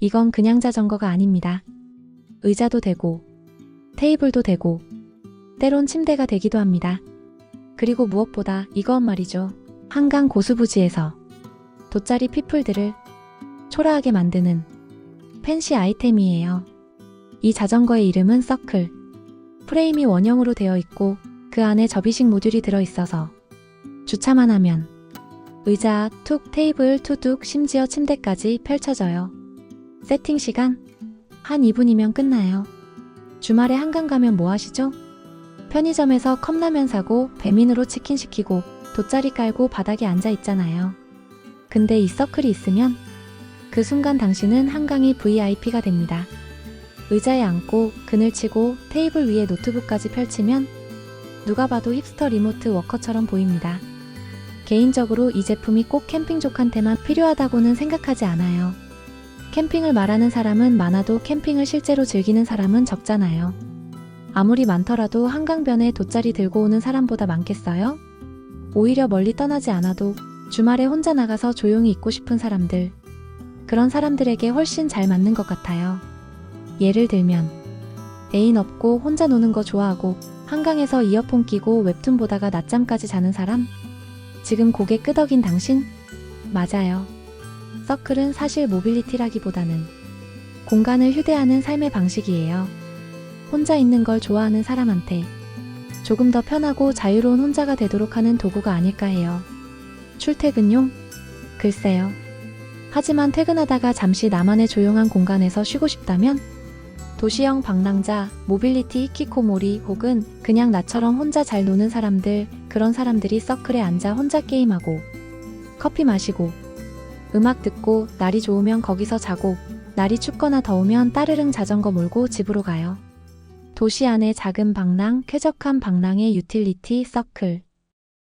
이건 그냥 자전거가 아닙니다. 의자도 되고, 테이블도 되고, 때론 침대가 되기도 합니다. 그리고 무엇보다 이건 말이죠. 한강 고수부지에서 돗자리 피플들을 초라하게 만드는 펜시 아이템이에요. 이 자전거의 이름은 서클. 프레임이 원형으로 되어 있고 그 안에 접이식 모듈이 들어 있어서 주차만 하면 의자, 툭, 테이블, 투둑, 심지어 침대까지 펼쳐져요. 세팅 시간 한 2분이면 끝나요. 주말에 한강 가면 뭐 하시죠? 편의점에서 컵라면 사고 배민으로 치킨 시키고 돗자리 깔고 바닥에 앉아 있잖아요. 근데 이 서클이 있으면 그 순간 당신은 한강이 VIP가 됩니다. 의자에 앉고 그늘 치고 테이블 위에 노트북까지 펼치면 누가 봐도 힙스터 리모트 워커처럼 보입니다. 개인적으로 이 제품이 꼭 캠핑족한테만 필요하다고는 생각하지 않아요. 캠핑을 말하는 사람은 많아도 캠핑을 실제로 즐기는 사람은 적잖아요. 아무리 많더라도 한강변에 돗자리 들고 오는 사람보다 많겠어요? 오히려 멀리 떠나지 않아도 주말에 혼자 나가서 조용히 있고 싶은 사람들. 그런 사람들에게 훨씬 잘 맞는 것 같아요. 예를 들면, 애인 없고 혼자 노는 거 좋아하고 한강에서 이어폰 끼고 웹툰 보다가 낮잠까지 자는 사람? 지금 고개 끄덕인 당신? 맞아요. 서클은 사실 모빌리티라기보다는 공간을 휴대하는 삶의 방식이에요. 혼자 있는 걸 좋아하는 사람한테 조금 더 편하고 자유로운 혼자가 되도록 하는 도구가 아닐까 해요. 출퇴근용? 글쎄요. 하지만 퇴근하다가 잠시 나만의 조용한 공간에서 쉬고 싶다면 도시형 방랑자, 모빌리티 히키코모리 혹은 그냥 나처럼 혼자 잘 노는 사람들, 그런 사람들이 서클에 앉아 혼자 게임하고 커피 마시고 음악 듣고 날이 좋으면 거기서 자고 날이 춥거나 더우면 따르릉 자전거 몰고 집으로 가요. 도시 안의 작은 방랑, 쾌적한 방랑의 유틸리티 서클.